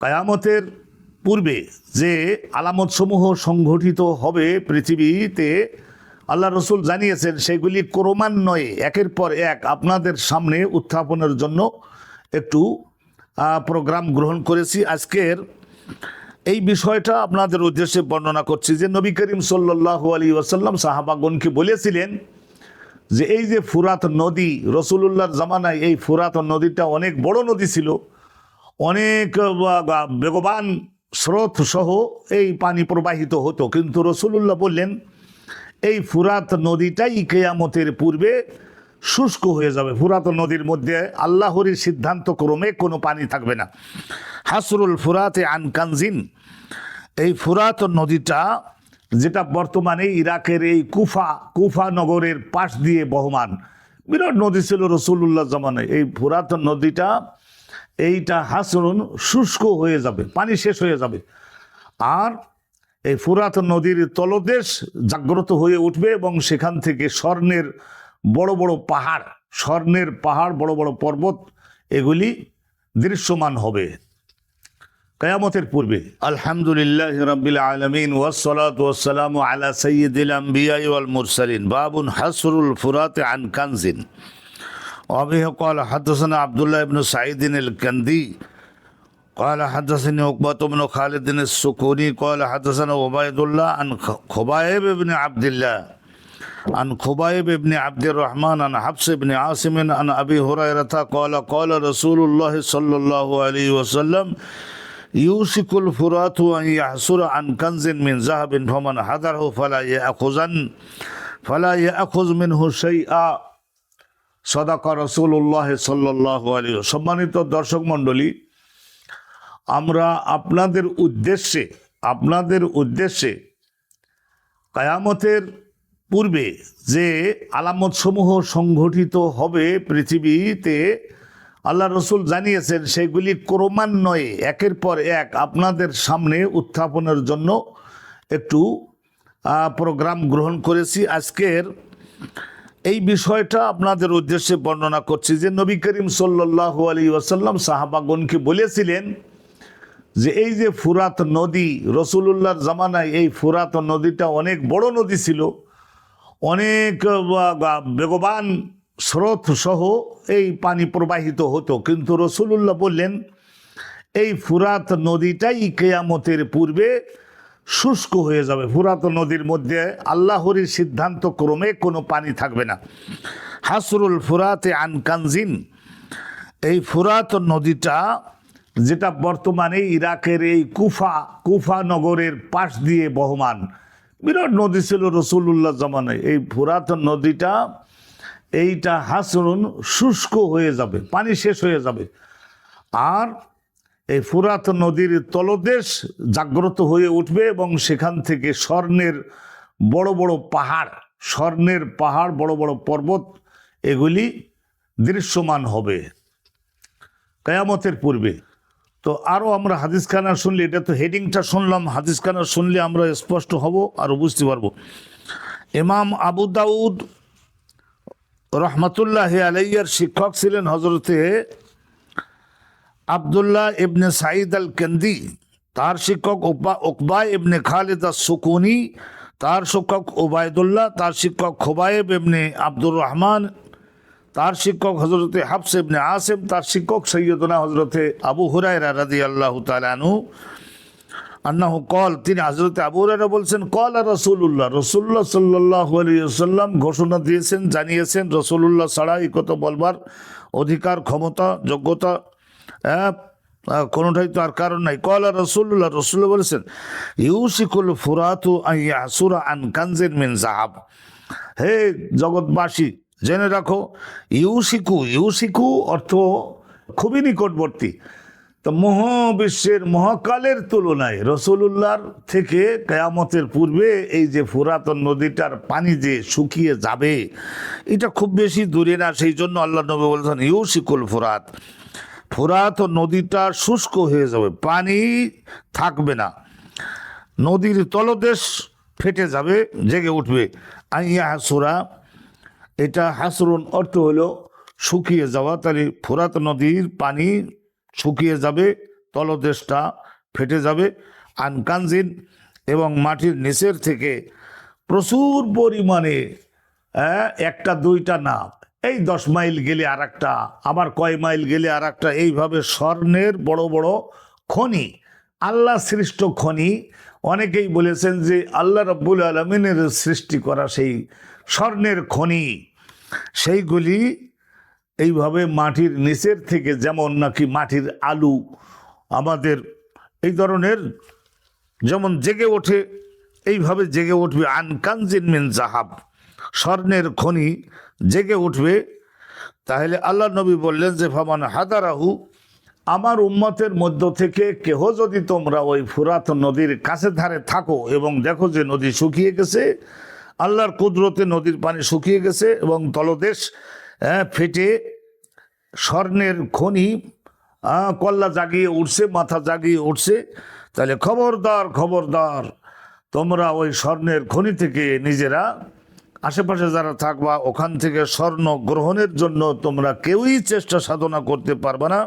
কায়ামতের পূর্বে যে আলামতসমূহ সংঘটিত হবে পৃথিবীতে, আল্লাহ রসুল জানিয়েছেন, সেগুলি ক্রমান্বয়ে, একের পর এক আপনাদের সামনে উত্থাপনের জন্য একটু প্রোগ্রাম গ্রহণ করেছি। আজকের এই বিষয়টা আপনাদের উদ্দেশ্যে বর্ণনা করছি যে নবী করিম সাল্লাহ আলী ওয়াসাল্লাম সাহাবাগনকে বলেছিলেন যে, এই যে ফুরাত নদী, রসুলুল্লাহর জামানায় এই ফুরাত নদীটা অনেক বড় নদী ছিল। অনেক বেগবান স্রোত সহ এই পানি প্রবাহিত হতো। কিন্তু রসুলুল্লাহ বললেন, এই ফুরাত নদীটাই কেয়ামতের পূর্বে শুষ্ক হয়ে যাবে। ফুরাত নদীর মধ্যে আল্লাহরই সিদ্ধান্ত ক্রমে কোনো পানি থাকবে না। হাসরুল ফুরাতে আনকানজিন এই ফুরাত নদীটা যেটা বর্তমানে ইরাকের এই কুফা কুফা নগরের পাশ দিয়ে বহমান। বিরাট নদী ছিল রসুল্লাহ জামানে এই ফুরাত নদীটা এইটা হাসরুন শুষ্ক হয়ে যাবে, পানি শেষ হয়ে যাবে। আর এই ফুরাত নদীর তলদেশ জাগ্রত হয়ে উঠবে এবং সেখান থেকে স্বর্ণের বড় বড় পাহাড়, স্বর্ণের পাহাড়, বড় বড় পর্বত, এগুলি দৃশ্যমান হবে। কয়ামতের পূর্বে। আলহামদুলিল্লাহ রাব্বিল আলামিন ওয়াসসালামু আলা সাইয়্যিদিল আম্বিয়া ওয়াল মুরসালিন। বাবুন হাসরুল ফুরাত আন কানজিন। وأبيه قال حدثنا عبد الله بن سعيد الكندي قال حدثني عقبة بن خالد السكوني قال حدثنا عبيد الله عن خبائب بن عبد الله عن خبائب بن عبد الرحمن عن حفص بن عاصم عن أبي هريرة قال قال رسول الله صلى الله عليه وسلم يوشك الفرات أن يحصر عن كنز من ذهب فمن حضره فلا يأخذن فلا يأخذ منه شيئا সদাকা রসুল্লাহ সাল্লাহ আলী সম্মানিত দর্শক মণ্ডলী, আমরা আপনাদের উদ্দেশ্যে আপনাদের উদ্দেশ্যে কায়ামতের পূর্বে যে আলামতসমূহ সংঘটিত হবে পৃথিবীতে, আল্লাহ রসুল জানিয়েছেন, সেগুলি ক্রমান্বয়ে, একের পর এক আপনাদের সামনে উত্থাপনের জন্য একটু প্রোগ্রাম গ্রহণ করেছি। আজকের এই বিষয়টা আপনাদের উদ্দেশ্যে বর্ণনা করছি যে নবী করিম সাল্লাহ আলী ওয়াসাল্লাম সাহাবাগনকে বলেছিলেন যে এই যে ফুরাত নদী, রসুলুল্লাহর জামানায় এই ফুরাত নদীটা অনেক বড় নদী ছিল। অনেক বেগবান স্রোত সহ এই পানি প্রবাহিত হতো। কিন্তু রসুলুল্লাহ বললেন, এই ফুরাত নদীটাই কেয়ামতের পূর্বে শুষ্ক হয়ে যাবে। ফুরাত নদীর মধ্যে আল্লাহরই সিদ্ধান্ত ক্রমে কোনো পানি থাকবে না। হাসরুল ফুরাতে আনকানজিন এই ফুরাত নদীটা যেটা বর্তমানে ইরাকের এই কুফা কুফা নগরের পাশ দিয়ে বহমান। বিরাট নদী ছিল রসুল্লাহ জামানায়। এই ফুরাত নদীটা, এইটা হাসরুন শুষ্ক হয়ে যাবে, পানি শেষ হয়ে যাবে। আর এই ফুরাত নদীর তলদেশ জাগ্রত হয়ে উঠবে এবং সেখান থেকে স্বর্ণের বড় বড় পাহাড়, স্বর্ণের পাহাড়, বড় বড় পর্বত, এগুলি দৃশ্যমান হবে। কেয়ামতের পূর্বে। তো আরও আমরা হাদিস খানা শুনলে, এটা তো হেডিংটা শুনলাম, হাদিস খানা শুনলে আমরা স্পষ্ট হব, আর বুঝতে পারব। ইমাম আবু দাউদ রহমতুল্লাহ আলাইয়ার শিক্ষক ছিলেন হজরতে আবদুল্লাহ ইবনে সাঈদ আল কেন্দি তার শিক্ষক ওকবা- ইবনে খালিদ আস সুকুনি তার শিক্ষক ওবায়দুল্লাহ তার শিক্ষক খোবায়েব ইবনে আব্দুর রহমান, তার শিক্ষক হজরতে হাফস ইবনে আসিম, তার শিক্ষক সৈয়দনা হজরতে আবু হুরায়রা রাদি আল্লাহ তালানু আন্নাহু কল তিনি হজরতে আবু হুরায়রা বলছেন কল আর রসুল্লাহ রসুল্লাহ সাল্লাহ আলিয়াল্লাম ঘোষণা দিয়েছেন, জানিয়েছেন রসুল্লাহ ছাড়া এই কথা বলবার অধিকার, ক্ষমতা, যোগ্যতা কোনোটাই তো আর কারণ নাই। কলা রসুল্লাহ রসুল বলেছেন, ইউসিকুল ফুরাতু আসুরা আন কানজেন মিন জাহাব হে জগৎবাসী, জেনে রাখো, ইউসিকু ইউসিকু অর্থ খুবই নিকটবর্তী। তো মহাবিশ্বের মহাকালের তুলনায় রসুলুল্লাহর থেকে কেয়ামতের পূর্বে এই যে ফুরাতন নদীটার পানি যে শুকিয়ে যাবে, এটা খুব বেশি দূরে না। সেই জন্য আল্লাহ নবী বলছেন, ইউসিকুল ফুরাত। ফুরাত নদীটা শুষ্ক হয়ে যাবে পানি থাকবে না। নদীর তলদেশ ফেটে যাবে জেগে উঠবে। আইয়া হাসুরা এটা হাসরুন অর্থ হলো শুকিয়ে যাওয়া। তাহলে ফোরাত নদীর পানি শুকিয়ে যাবে তলদেশটা ফেটে যাবে। আনকানজিন এবং মাটির নিচের থেকে প্রচুর পরিমাণে হ্যাঁ, একটা দুইটা না এই দশ মাইল গেলে আর একটা আবার কয় মাইল গেলে আর একটা এইভাবে স্বর্ণের বড় বড় খনি, আল্লাহ সৃষ্ট খনি। অনেকেই বলেছেন যে আল্লাহ রব্বুল আলমিনের সৃষ্টি করা সেই স্বর্ণের খনি, সেইগুলি এইভাবে মাটির নিচের থেকে যেমন নাকি মাটির আলু আমাদের এই ধরনের যেমন জেগে ওঠে, এইভাবে জেগে উঠবে আনকানজিন মিন জাহাব। স্বর্ণের খনি জেগে উঠবে। তাহলে আল্লাহ নবী বললেন যে ফামান হাদারাহু আমার উম্মতের মধ্য থেকে কেহ যদি তোমরা ওই ফুরাত নদীর কাছে ধারে থাকো এবং দেখো যে নদী শুকিয়ে গেছে আল্লাহর কুদরতে নদীর পানি শুকিয়ে গেছে এবং তলদেশ হ্যাঁ, ফেটে স্বর্ণের খনি কল্লা জাগিয়ে উঠছে মাথা জাগিয়ে উঠছে তাহলে খবরদার খবরদার তোমরা ওই স্বর্ণের খনি থেকে নিজেরা আশেপাশে যারা থাকবা, ওখান থেকে স্বর্ণ গ্রহণের জন্য তোমরা কেউই চেষ্টা সাধনা করতে পারবে না।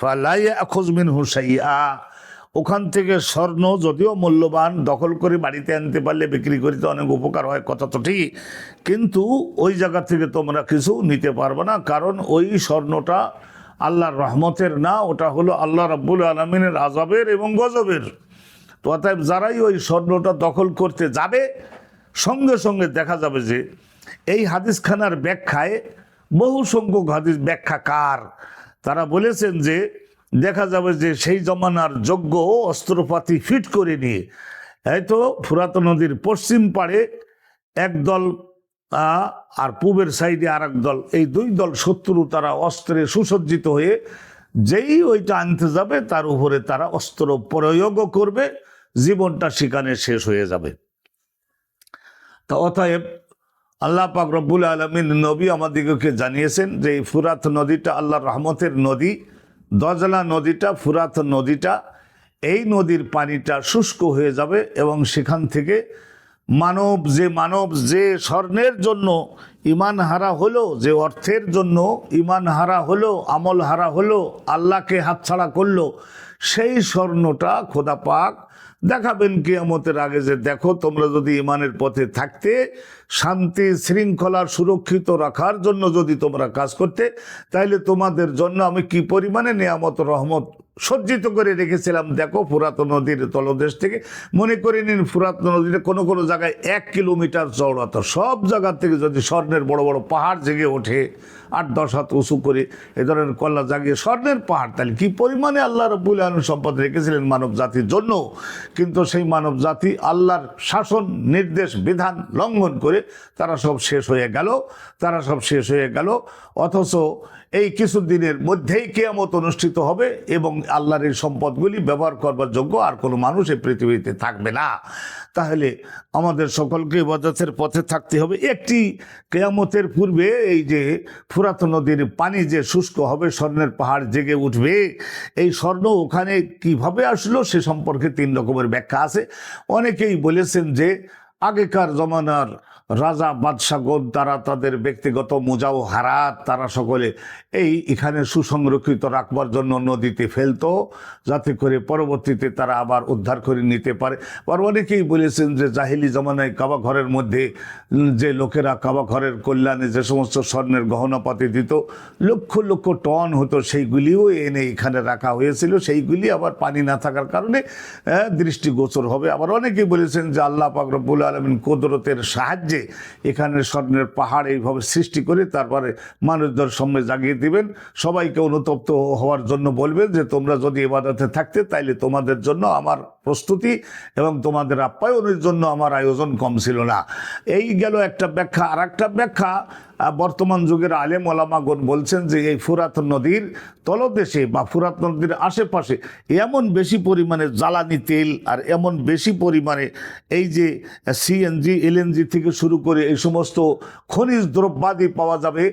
ফালাইয়া খোঁজমিন হুসাইয়া ওখান থেকে স্বর্ণ যদিও মূল্যবান, দখল করে বাড়িতে আনতে পারলে বিক্রি করিতে অনেক উপকার হয়, কথা তো ঠিক। কিন্তু ওই জায়গা থেকে তোমরা কিছু নিতে পারবে না, কারণ ওই স্বর্ণটা আল্লাহর রহমতের না, ওটা হলো আল্লাহ রাব্বুল আলমিনের আজাবের এবং গজবের। তো অতএব যারাই ওই স্বর্ণটা দখল করতে যাবে সঙ্গে সঙ্গে দেখা যাবে যে এই হাদিসখানার ব্যাখ্যায় বহু সংখ্যক হাদিস ব্যাখ্যাকার। তারা বলেছেন যে দেখা যাবে যে সেই জমানার যোগ্য অস্ত্রপাতি ফিট করে নিয়ে হয়তো ফুরাত নদীর পশ্চিম পাড়ে একদল আর পূবের সাইডে আর দল, এই দুই দল শত্রু তারা অস্ত্রে সুসজ্জিত হয়ে যেই ওইটা আনতে যাবে, তার উপরে তারা অস্ত্র প্রয়োগও করবে, জীবনটা সেখানে শেষ হয়ে যাবে। তা অতএব আল্লাহ পাক রব্বুল আলমিন নবী আমাদিগকে জানিয়েছেন যে এই ফুরাত নদীটা আল্লাহর রহমতের নদী, দজলা নদীটা, ফুরাত নদীটা, এই নদীর পানিটা শুষ্ক হয়ে যাবে এবং সেখান থেকে মানব যে মানব যে স্বর্ণের জন্য ইমান হারা হলো, যে অর্থের জন্য ইমান হারা হলো, আমল হারা হলো, আল্লাহকে হাতছাড়া করল, সেই স্বর্ণটা খোদা পাক দেখাবেন কেয়ামতের আগে যে দেখো তোমরা যদি ইমানের পথে থাকতে শান্তি শৃঙ্খলা সুরক্ষিত রাখার জন্য যদি তোমরা কাজ করতে তাহলে তোমাদের জন্য আমি কি পরিমাণে নিয়ামত, রহমত সজ্জিত করে রেখেছিলাম? দেখো ফুরাত নদীর তলদেশ থেকে মনে করে নিন ফুরাত নদীতে কোনো কোনো জায়গায় এক কিলোমিটার চওড়াতা। সব জায়গার থেকে যদি স্বর্ণের বড় বড় পাহাড় জেগে ওঠে, আট দশ হাত উঁচু করে এ ধরনের কল্লা জাগিয়ে স্বর্ণের পাহাড় তাহলে কী পরিমাণে আল্লাহ রব্বুল সম্পদ রেখেছিলেন মানব জাতির জন্য? কিন্তু সেই মানব জাতি আল্লাহর শাসন, নির্দেশ, বিধান লঙ্ঘন করে তারা সব শেষ হয়ে গেল, তারা সব শেষ হয়ে গেল। অথচ এই কিছু দিনের মধ্যেই কেয়ামত অনুষ্ঠিত হবে এবং আল্লাহর এই সম্পদগুলি ব্যবহার করবার যোগ্য আর কোনো মানুষ এই পৃথিবীতে থাকবে না। তাহলে আমাদের সকলকে বজাতের পথে থাকতে হবে। একটি কেয়ামতের পূর্বে এই যে ফুরাত নদীর পানি যে শুষ্ক হবে, স্বর্ণের পাহাড় জেগে উঠবে, এই স্বর্ণ ওখানে কীভাবে আসলো সে সম্পর্কে তিন রকমের ব্যাখ্যা আছে। অনেকেই বলেছেন যে আগেকার জমানার রাজা বাদশাগণ তারা তাদের ব্যক্তিগত মোজাও হারাত তারা সকলে এই এখানে সুসংরক্ষিত রাখবার জন্য নদীতে ফেলতো, যাতে করে পরবর্তীতে তারা আবার উদ্ধার করে নিতে পারে। আর অনেকেই বলেছেন যে জাহিলি জমানায় কাবা ঘরের মধ্যে যে লোকেরা কাবা ঘরের কল্যাণে যে সমস্ত স্বর্ণের গহনাপাতি দিত, লক্ষ লক্ষ টন হতো সেইগুলিও এনে এখানে রাখা হয়েছিল। সেইগুলি আবার পানি না থাকার কারণে দৃষ্টিগোচর হবে। আবার অনেকেই বলেছেন যে আল্লাহ পাক আলমিন কুদরতের সাহায্যে এখানে স্বর্ণের পাহাড় এইভাবে সৃষ্টি করে তারপরে মানুষদের সামনে জাগিয়ে দিবেন। সবাইকে অনুতপ্ত হওয়ার জন্য বলবেন যে, তোমরা যদি এবাদাতে থাকতে, তাইলে তোমাদের জন্য আমার প্রস্তুতি এবং তোমাদের আপ্যায়নের জন্য আমার আয়োজন কম ছিল না। এই গেল একটা ব্যাখ্যা। আর একটা ব্যাখ্যা বর্তমান যুগের আলেম ওলামাগণ বলছেন যে এই ফুরাত নদীর তলদেশে বা ফুরাত নদীর আশেপাশে এমন বেশি পরিমাণে জ্বালানি তেল আর এমন বেশি পরিমাণে এই যে সিএনজি এলএনজি থেকে শুরু করে এই সমস্ত খনিজ দ্রব্যাদি পাওয়া যাবে,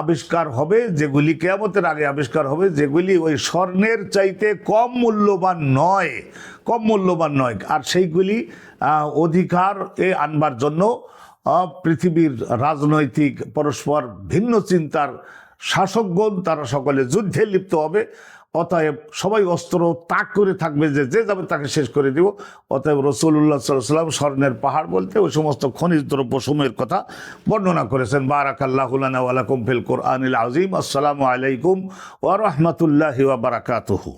আবিষ্কার হবে, যেগুলি কেয়ামতের আগে আবিষ্কার হবে, যেগুলি ওই স্বর্ণের চাইতে কম মূল্যবান নয়, কম মূল্যবান নয়। আর সেইগুলি অধিকার এ আনবার জন্য পৃথিবীর রাজনৈতিক পরস্পর ভিন্ন চিন্তার শাসকগণ তারা সকলে যুদ্ধে লিপ্ত হবে। অতএব সবাই অস্ত্র তাক করে থাকবে যে যে যাবে তাকে শেষ করে দিব। অতএব রসুল্লাহ সাল্লাম স্বর্ণের পাহাড় বলতে ওই সমস্ত খনিজ দ্রব্য সময়ের কথা বর্ণনা করেছেন। বারাকাল্লাহুলানা ওয়ালাকুম ফিল কোরআনিল আজিম আসসালামু আলাইকুম ওয়া রাহমাতুল্লাহি ওয়া বারাকাতুহু।